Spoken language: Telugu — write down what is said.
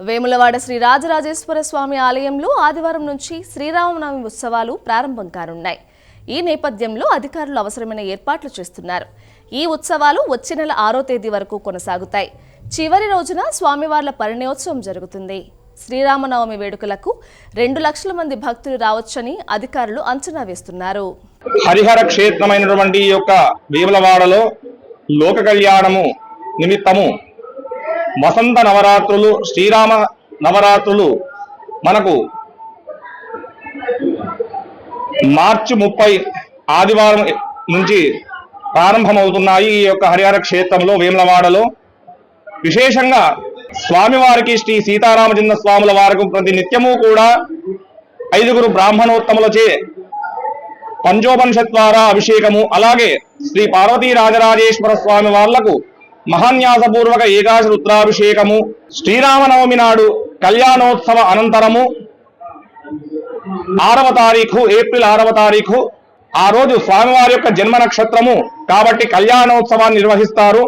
వేములవాడ శ్రీ రాజరాజేశ్వర స్వామి ఆలయంలో ఆదివారం నుంచి శ్రీరామనవమి ఉత్సవాలు ప్రారంభం కానున్నాయి. ఈ నేపథ్యంలో అధికారులు అవసరమైన ఏర్పాట్లు చేస్తున్నారు. ఈ ఉత్సవాలు వచ్చే నెల ఆరో తేదీ వరకు కొనసాగుతాయి. చివరి రోజున స్వామివార్ల పరిణయోత్సవం జరుగుతుంది. శ్రీరామనవమి వేడుకలకు రెండు లక్షల మంది భక్తులు రావచ్చని అధికారులు అంచనా వేస్తున్నారు. హరిహర క్షేత్రమైనటువంటి యొక్క వేములవాడలో లోక కళ్యాణము నిమిత్తము వసంత నవరాత్రులు శ్రీరామ నవరాత్రులు మనకు మార్చి ముప్పై ఆదివారం నుంచి ప్రారంభమవుతున్నాయి ఈ యొక్క హరిహర క్షేత్రంలో వేములవాడలో. విశేషంగా స్వామివారికి శ్రీ సీతారామచంద్ర స్వాముల వారికి ప్రతి నిత్యము కూడా ఐదుగురు బ్రాహ్మణోత్తములచే పంచోపనిషత్ ద్వారా అభిషేకము. అలాగే శ్రీ పార్వతీ రాజరాజేశ్వర స్వామి వాళ్ళకు మహాన్యాసపూర్వక ఏకాశ రుద్రాభిషేకము శ్రీరామనవమి నాడు కళ్యాణోత్సవ అనంతరము ఆరవ తారీఖు ఏప్రిల్ ఆరవ తారీఖు ఆ రోజు స్వామివారి యొక్క జన్మ నక్షత్రము కాబట్టి కళ్యాణోత్సవాన్ని నిర్వహిస్తారు.